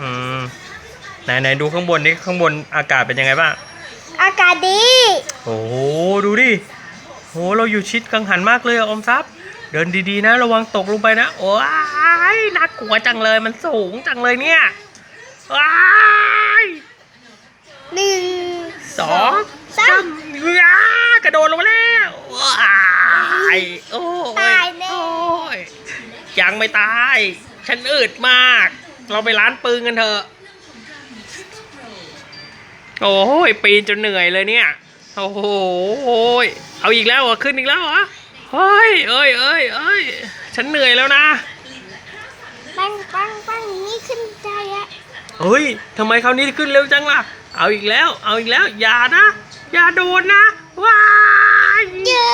อืมไหนไหนดูข้างบนนี่ข้างบนอากาศเป็นยังไงบ้าง อากาศดี โอ้โหดูดิโหเราอยู่ชิดกังหันมากเลยอะอมทรัพย์ เดินดีๆนะ ระวังตกลงไปนะ โอ้ยน่ากลัวจังเลยมันสูงจังเลยเนี่ยว้ายหนึ่งสองสามว้ากระโดดลงมาแล้วว้ายโอ้ตายแน่โอ้ยยังไม่ตาย ฉันอึดมาก เราไปร้านปืนกันเถอะ โอ้ยปีนจนเหนื่อยเลยเนี่ย โอ้โหยเอาอีกแล้วเหรอขึ้นอีกแล้วเหรอเฮ้ยเอ้ยเอ้ยเอ้ยฉันเหนื่อยแล้วนะ ปังปังปังนี่ขึ้นใจอะเฮ้ยทำไมคราวนี้ขึ้นเร็วจังล่ะ เอาอีกแล้ว เอาอีกแล้ว อย่านะ อย่าโดนนะ ว้ายเจอ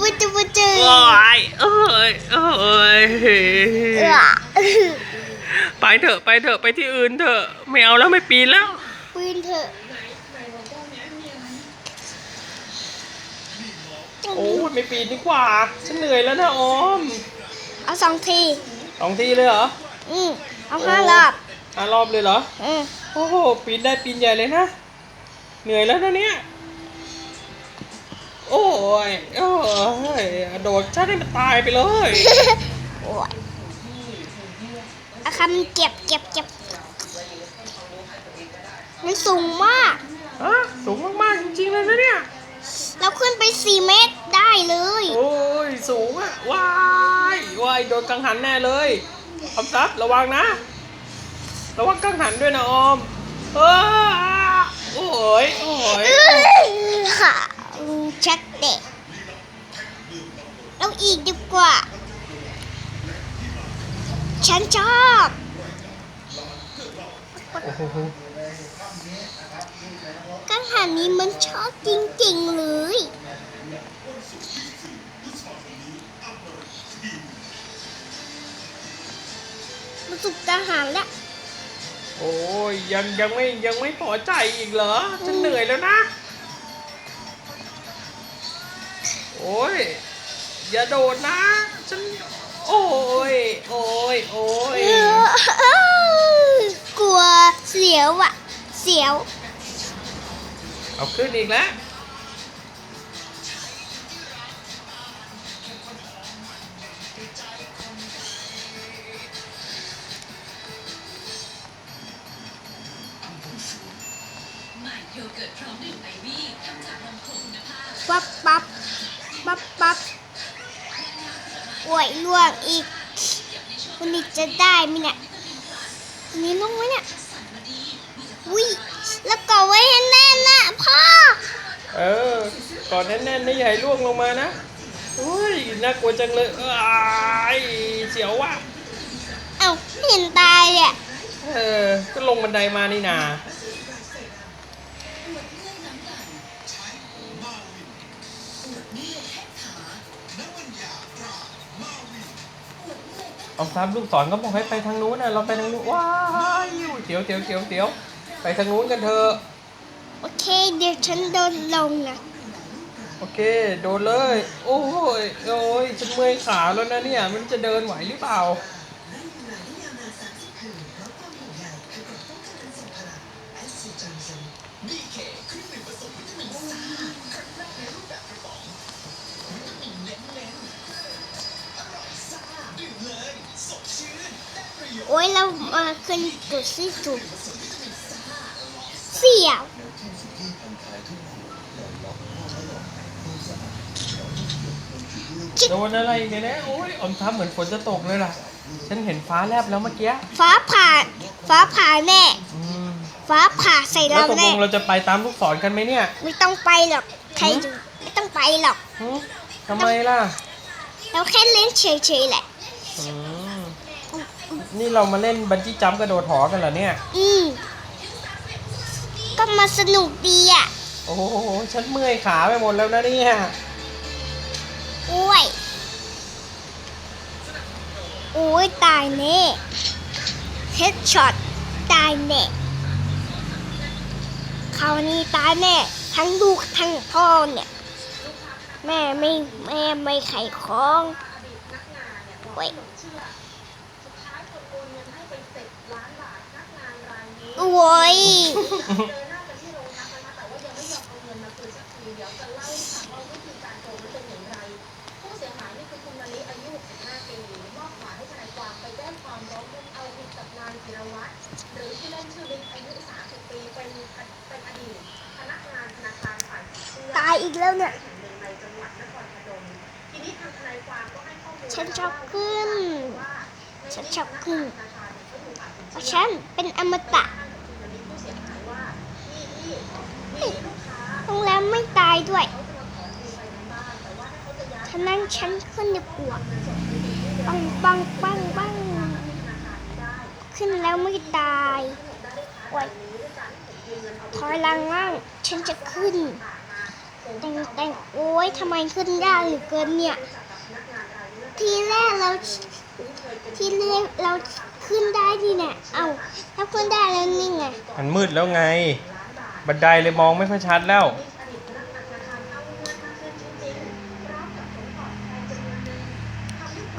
วุ้จวุ้จว้ายเอ้ยเอ้ย เออ ไปเถอะไปเถอะไปที่อื่นเถอะไม่เอาแล้วไม่ปีนแล้ว ปืนเถอะจังโอ้ยไม่ปีนดีกว่า ฉันเหนื่อยแล้วนะออมเอาสองทีสองทีเลยเหรออืมเอาห้ารอบห้ารอบเลยเหรออืมโอ้โหปีนได้ปีนใหญ่เลยนะ เหนื่อยแล้วนะเนี่ยโอ้ยโอ้ยโดดฉันให้มันตายไปเลย โอ้ยเอา คำเก็บเก็บเก็บมันสูงมาก ฮะสูงมากๆจริงๆเลยนะเนี่ย เราขึ้นไปสี่เมตรได้เลย โอ้ยสูงอะว้ายว้ายโดนกังหันแน่เลยออมทรัพย์ระวังนะ ระวังกังหันด้วยนะออมเออโอ้ยโอ้ยเอ้ยค่ะชัดเด็กเอาอีกดีกว่า ฉันชอบโอ้โหกังหันนี้มันชอบจริงๆเลยมาสุกกังหันแล้วโอ้ยยังยังไม่ยังไม่พอใจอีกเหรอฉันเหนื่อยแล้วนะ โอ้ยอย่าโดดนะฉัน โอ้ย โอ้ย โอ้ย กลัวเสียวอะเสียว เอาขึ้นอีกแล้วปั๊บปั๊บปั๊บปั๊บ โอ้ยล่วงอีกวันนี้จะได้ไหมเนี่ยวันนี้ลงไหมเนี่ยวิแล้วก็ไว้ให้แน่นนะพ่อเออก่อนแน่นๆนะอย่าให้ล่วงลงมานะโอ้ยน่ากลัวจังเลยเอ้ยเสียวว่ะเอ้าไม่เห็นตายเลยอะเออก็ลงบันไดมานี่นา เอาครับลูกศรก็บอกให้ไปทางนู้นนะเราไปทางนู้นว้ายเดี๋ยวเดี๋ยวเดี๋ยวเดี๋ยวไปทางนู้นกันเถอะโอเค เดี๋ยวฉันเดินลงนะโอเค โดนเลย โอ้ยโอ้ยฉันเมื่อยขาแล้วนะเนี่ย มันจะเดินไหวหรือเปล่า โอ้ยเรามาขึ้นจุดที่สุดเสียวโดนอะไรอีกันนะโอ้ยอมทับเหมือนฝนจะตกเลยล่ะ ฉันเห็นฟ้าแลบแล้วเมื่อกี้ฟ้าผ่าฟ้าผ่าแน่ อืมฟ้าผ่าใส่แล้วเราตกลแน่งเราจะไปตามลูกศรกันไหมเนี่ยไม่ต้องไปหรอกใครดูไม่ต้องไปหรอก หึทำไมล่ะเราแค่เล่นเฉยๆแหละ อืม นี่เรามาเล่นบันจี้จัมป์กระโดดหอกันเหรอเนี่ย อืมก็มาสนุกดีอะ โอ้โห ฉันเมื่อยขาไปหมดแล้วนะเนี่ยอ้วยโอ้ยตายแน่เฮดช็อตตายแน่คราวนี้ตายแน่ทั้งลูกทั้งพ่อเนี่ย แม่ไม่แม่ไม่ไขของ เว้ยผู้เสียหายนี่คือคุณมะลิอายุ 65 ปีมอบหมายให้ทนายความไปแจ้งความร้องทุกข์เอาผิดกับนายจิรวัตรหรือที่อเล่นชื่อบิ๊กอายุ 30 ปีเป็นเป็นอดีตพนักงานธนาคารฝ่ายสินเชื่อตายอีกแล้วเนี่ย แห่งหนึ่งในจังหวัดนครพนมทีนี้ทางทนายความก็ให้ข้อมูลฉันชอบขึ้น ว่า ฉันชอบคารเพราะฉันเป็นอมตะโรงแรมไม่ตายด้วยเขาจะมาขอดูไฟในบ้านแต่ว่าถ้าเขาจะย้ายฉะนั้นฉันขึ้นดีกว่าปังปังปังปังขึ้นแล้วไม่ตายโอ้ยถอยหลังบ้างฉันจะขึ้น แต่งแต่งโอ้ยทำไมขึ้นยากเหลือเกินเนี่ย ทีแรกเรา ทีแรกเราขึ้นได้ดีเนี่ย เอ้าถ้าขึ้นได้แล้วนี่ไง มันมืดแล้วไง บันไดเลยมองไม่ค่อยชัดแล้ว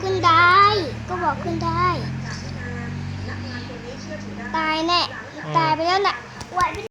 ขึ้นได้ ก็บอกขึ้นได้ ตายแน่ ตายไปแล้วน่ะ